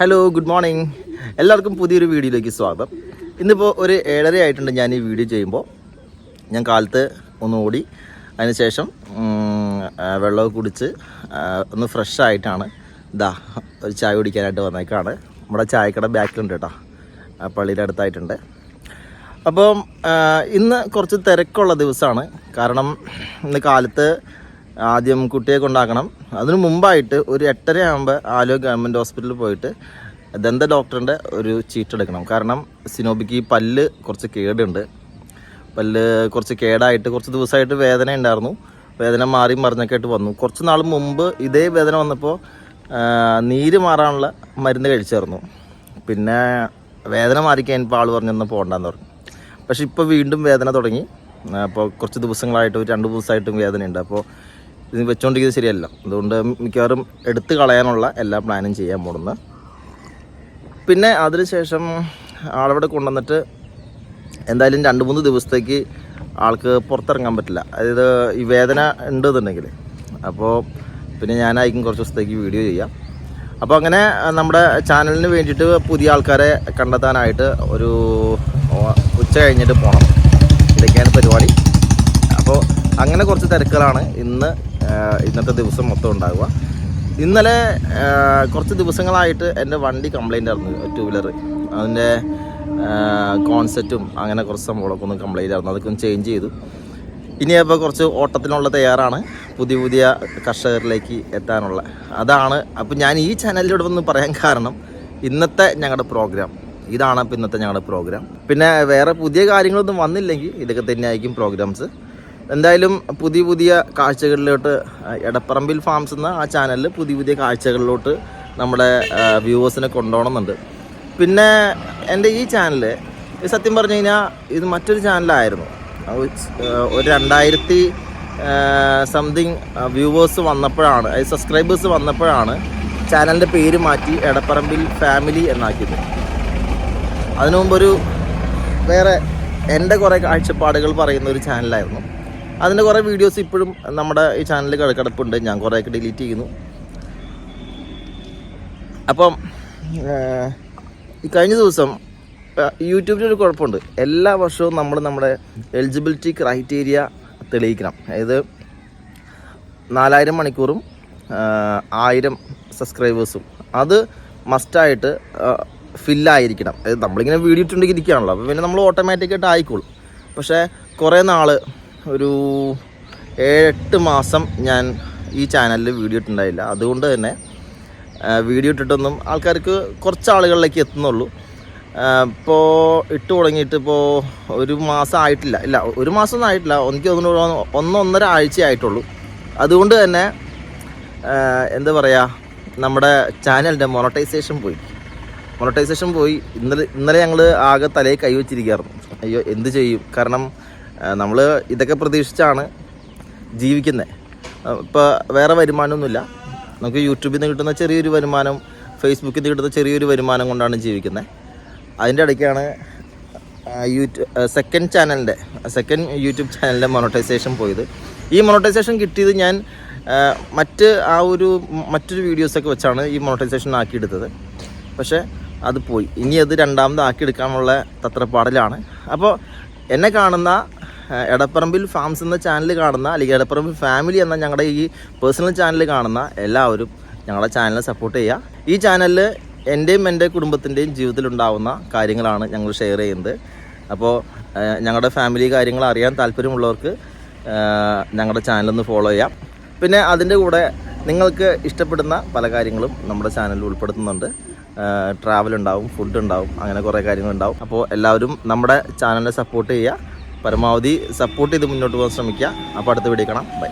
Hello good morning എല്ലാവർക്കും പുതിയൊരു വീഡിയോയിലേക്ക് സ്വാഗതം. ഇന്നിപ്പോൾ ഒരു ഏഴര ആയിട്ടുണ്ട് ഞാൻ ഈ വീഡിയോ ചെയ്യുമ്പോൾ ഞാൻ കാലത്ത് ഒന്ന് ഓടി അതിനുശേഷം വെള്ളമൊക്കെ കുടിച്ച് ഒന്ന് ഫ്രഷ് ആയിട്ടാണ് ഇതാ ഒരു ചായ കുടിക്കാനായിട്ട് വന്നേക്കാണ്. നമ്മുടെ ചായക്കട ബാക്കിലുണ്ട് കേട്ടോ. പള്ളിയുടെ അടുത്തായിട്ടുണ്ട്. അപ്പം ഇന്ന് കുറച്ച് തിരക്കുള്ള ദിവസമാണ്. കാരണം ഇന്ന് കാലത്ത് ആദ്യം കുട്ടിയെ കൊണ്ടാക്കണം. അതിനു മുമ്പായിട്ട് ഒരു എട്ടര ആകുമ്പോൾ ആലുവ ഗവൺമെന്റ് ഹോസ്പിറ്റലിൽ പോയിട്ട് ദന്ത ഡോക്ടറിന്റെ ഒരു ചീട്ട് എടുക്കണം. കാരണം സിനോബിക്ക് ഈ പല്ല് കുറച്ച് കേടുണ്ട്. പല്ല് കുറച്ച് കേടായിട്ട് കുറച്ച് ദിവസമായിട്ട് വേദന ഉണ്ടായിരുന്നു. വേദന മാറി മറിഞ്ഞൊക്കെ ആയിട്ട് വന്നു. കുറച്ച് നാൾ മുമ്പ് ഇതേ വേദന വന്നപ്പോൾ നീര് മാറാനുള്ള മരുന്ന് കഴിച്ചായിരുന്നു. പിന്നെ വേദന മാറിക്കഴിഞ്ഞപ്പോൾ ആൾ പറഞ്ഞൊന്ന് പോകണ്ടെന്ന് പറഞ്ഞു. പക്ഷെ ഇപ്പോൾ വീണ്ടും വേദന തുടങ്ങി. അപ്പോൾ കുറച്ച് ദിവസങ്ങളായിട്ട് ഒരു രണ്ട് ദിവസമായിട്ടും വേദനയുണ്ട്. അപ്പോൾ ഇത് വെച്ചുകൊണ്ടിരിക്കുന്നത് ശരിയല്ല. അതുകൊണ്ട് മിക്കവാറും എടുത്തു കളയാനുള്ള എല്ലാ പ്ലാനും ചെയ്യാൻ പോകുന്നത് പിന്നെ അതിനുശേഷം ആളവിടെ കൊണ്ടുവന്നിട്ട് എന്തായാലും രണ്ട് മൂന്ന് ദിവസത്തേക്ക് ആൾക്ക് പുറത്തിറങ്ങാൻ പറ്റില്ല. അതായത് ഈ വേദന ഉണ്ടെന്നുണ്ടെങ്കിൽ. അപ്പോൾ പിന്നെ ഞാനായിരിക്കും കുറച്ച് ദിവസത്തേക്ക് വീഡിയോ ചെയ്യാം. അപ്പോൾ അങ്ങനെ നമ്മുടെ ചാനലിന് വേണ്ടിയിട്ട് പുതിയ ആൾക്കാരെ കണ്ടെത്താനായിട്ട് ഒരു ഉച്ച കഴിഞ്ഞിട്ട് പോകണം ഇതൊക്കെയാണ് പരിപാടി. അങ്ങനെ കുറച്ച് തിരക്കുകളാണ് ഇന്ന് ഇന്നത്തെ ദിവസം മൊത്തം ഉണ്ടാകുക ഇന്നലെ കുറച്ച് ദിവസങ്ങളായിട്ട് എന്റെ വണ്ടി കംപ്ലൈന്റ് ആയിരുന്നു ടു വീലർ അതിന്റെ കോൺസെപ്റ്റും അങ്ങനെ കുറച്ച് സംഭവങ്ങളൊക്കെ ഒന്ന് കംപ്ലൈന്റ് ആയിരുന്നു അതൊക്കെ ഒന്ന് ചേഞ്ച് ചെയ്തു. ഇനിയപ്പോൾ കുറച്ച് ഓട്ടത്തിനുള്ള തയ്യാറാണ് പുതിയ പുതിയ കർഷകരിലേക്ക് എത്താനുള്ള. അതാണ് അപ്പോൾ ഞാൻ ഈ ചാനലിലൂടെ വന്ന് പറയാൻ കാരണം ഇന്നത്തെ ഞങ്ങളുടെ പ്രോഗ്രാം ഇതാണ് അപ്പോൾ ഇന്നത്തെ ഞങ്ങളുടെ പ്രോഗ്രാം പിന്നെ വേറെ പുതിയ കാര്യങ്ങളൊന്നും വന്നില്ലെങ്കിൽ ഇതൊക്കെ തന്നെയായിരിക്കും പ്രോഗ്രാംസ് എന്തായാലും പുതിയ പുതിയ കാഴ്ചകളിലോട്ട് എടപ്പറമ്പിൽ ഫാംസ് എന്ന ആ ചാനലിൽ പുതിയ പുതിയ കാഴ്ചകളിലോട്ട് നമ്മുടെ വ്യൂവേഴ്സിനെ കൊണ്ടുപോകണമെന്നുണ്ട്. പിന്നെ എന്റെ ഈ ചാനൽ സത്യം പറഞ്ഞു കഴിഞ്ഞാൽ ഇത് മറ്റൊരു ചാനലായിരുന്നു ഒരു രണ്ടായിരത്തി സംതിങ് വ്യൂവേഴ്സ് വന്നപ്പോഴാണ് അതായത് സബ്സ്ക്രൈബേഴ്സ് വന്നപ്പോഴാണ് ചാനലിന്റെ പേര് മാറ്റി എടപ്പറമ്പിൽ ഫാമിലി എന്നാക്കിയത്. അതിനു മുമ്പൊരു വേറെ എന്റെ കുറേ കാഴ്ചപ്പാടുകൾ പറയുന്ന ഒരു ചാനലായിരുന്നു അതിന്റെ കുറേ വീഡിയോസ് ഇപ്പോഴും നമ്മുടെ ഈ ചാനലിൽ കിടക്കിടപ്പുണ്ട്. ഞാൻ കുറേയൊക്കെ ഡിലീറ്റ് ചെയ്യുന്നു. അപ്പം ഈ കഴിഞ്ഞ ദിവസം യൂട്യൂബിൽ ഒരു കുഴപ്പമുണ്ട്. എല്ലാ വർഷവും നമ്മൾ നമ്മുടെ എലിജിബിലിറ്റി ക്രൈറ്റീരിയ തെളിയിക്കണം. അതായത് നാലായിരം മണിക്കൂറും ആയിരം സബ്സ്ക്രൈബേഴ്സും അത് മസ്റ്റായിട്ട് ഫില്ലായിരിക്കണം അതായത് നമ്മളിങ്ങനെ വീഡിയോ ഇട്ടുണ്ടെങ്കിൽ ഇരിക്കുകയാണല്ലോ അപ്പോൾ പിന്നെ നമ്മൾ ഓട്ടോമാറ്റിക്കായിട്ട് ആയിക്കോളും. പക്ഷേ കുറേ നാൾ ഒരു ഏഴെട്ട് മാസം ഞാൻ ഈ ചാനലിൽ വീഡിയോ ഇട്ടുണ്ടായില്ല അതുകൊണ്ട് തന്നെ വീഡിയോ ഇട്ടിട്ടൊന്നും ആൾക്കാർക്ക് കുറച്ച് ആളുകളിലേക്ക് എത്തുന്നുള്ളൂ. ഇപ്പോൾ ഇട്ട് തുടങ്ങിയിട്ട് ഇപ്പോൾ ഒരു മാസം ആയിട്ടില്ല. ഇല്ല ഒരു മാസം ഒന്നും ആയിട്ടില്ല. എനിക്ക് തോന്നുന്നു ഒന്നൊന്നര ആഴ്ച ആയിട്ടുള്ളൂ. അതുകൊണ്ട് തന്നെ എന്താ പറയുക നമ്മുടെ ചാനലിന്റെ മൊണട്ടൈസേഷൻ പോയി. മൊണട്ടൈസേഷൻ പോയി. ഇന്നലെ ഇന്നലെ ഞങ്ങൾ ആകെ തലയിൽ കൈവച്ചിരിക്കുകയായിരുന്നു അയ്യോ എന്ത് ചെയ്യും? കാരണം നമ്മൾ ഇതൊക്കെ പ്രതീക്ഷിച്ചാണ് ജീവിക്കുന്നത് ഇപ്പോൾ വേറെ വരുമാനമൊന്നുമില്ല. നമുക്ക് യൂട്യൂബിൽ നിന്ന് കിട്ടുന്ന ചെറിയൊരു വരുമാനം ഫേസ്ബുക്കിൽ നിന്ന് കിട്ടുന്ന ചെറിയൊരു വരുമാനം കൊണ്ടാണ് ജീവിക്കുന്നത് അതിന്റെ ഇടയ്ക്കാണ് യൂട്യൂബ് സെക്കൻഡ് ചാനലിന്റെ സെക്കൻഡ് യൂട്യൂബ് ചാനലിന്റെ മോണോട്ടൈസേഷൻ പോയത്. ഈ മോണോട്ടൈസേഷൻ കിട്ടിയത് ഞാൻ മറ്റ് ആ ഒരു മറ്റൊരു വീഡിയോസൊക്കെ വെച്ചാണ് ഈ മോണോട്ടൈസേഷൻ ആക്കിയെടുത്തത്. പക്ഷേ അത് പോയി. ഇനി അത് രണ്ടാമത് ആക്കിയെടുക്കാനുള്ള തത്രപ്പാടിലാണ്. അപ്പോൾ എന്നെ കാണുന്ന എടപ്പറമ്പിൽ ഫാംസ് എന്ന ചാനൽ കാണുന്ന അല്ലെങ്കിൽ എടപ്പറമ്പിൽ ഫാമിലി എന്ന ഞങ്ങളുടെ ഈ പേഴ്സണൽ ചാനൽ കാണുന്ന എല്ലാവരും ഞങ്ങളുടെ ചാനലിനെ സപ്പോർട്ട് ചെയ്യുക ഈ ചാനലിൽ എന്റെയും എന്റെ കുടുംബത്തിന്റെയും ജീവിതത്തിലുണ്ടാവുന്ന കാര്യങ്ങളാണ് ഞങ്ങൾ ഷെയർ ചെയ്യുന്നത്. അപ്പോൾ ഞങ്ങളുടെ ഫാമിലി കാര്യങ്ങൾ അറിയാൻ താല്പര്യമുള്ളവർക്ക് ഞങ്ങളുടെ ചാനലൊന്ന് ഫോളോ ചെയ്യാം. പിന്നെ അതിന്റെ കൂടെ നിങ്ങൾക്ക് ഇഷ്ടപ്പെടുന്ന പല കാര്യങ്ങളും നമ്മുടെ ചാനലിൽ ഉൾപ്പെടുത്തുന്നുണ്ട്. ട്രാവൽ ഉണ്ടാവും ഫുഡ് ഉണ്ടാവും അങ്ങനെ കുറേ കാര്യങ്ങളുണ്ടാവും അപ്പോൾ എല്ലാവരും നമ്മുടെ ചാനലിനെ സപ്പോർട്ട് ചെയ്യുക പരമാവധി സപ്പോർട്ട് ചെയ്ത് മുന്നോട്ട് പോകാൻ ശ്രമിക്കുക. അപ്പോൾ അടുത്ത വീഡിയോ കാണാം. ബൈ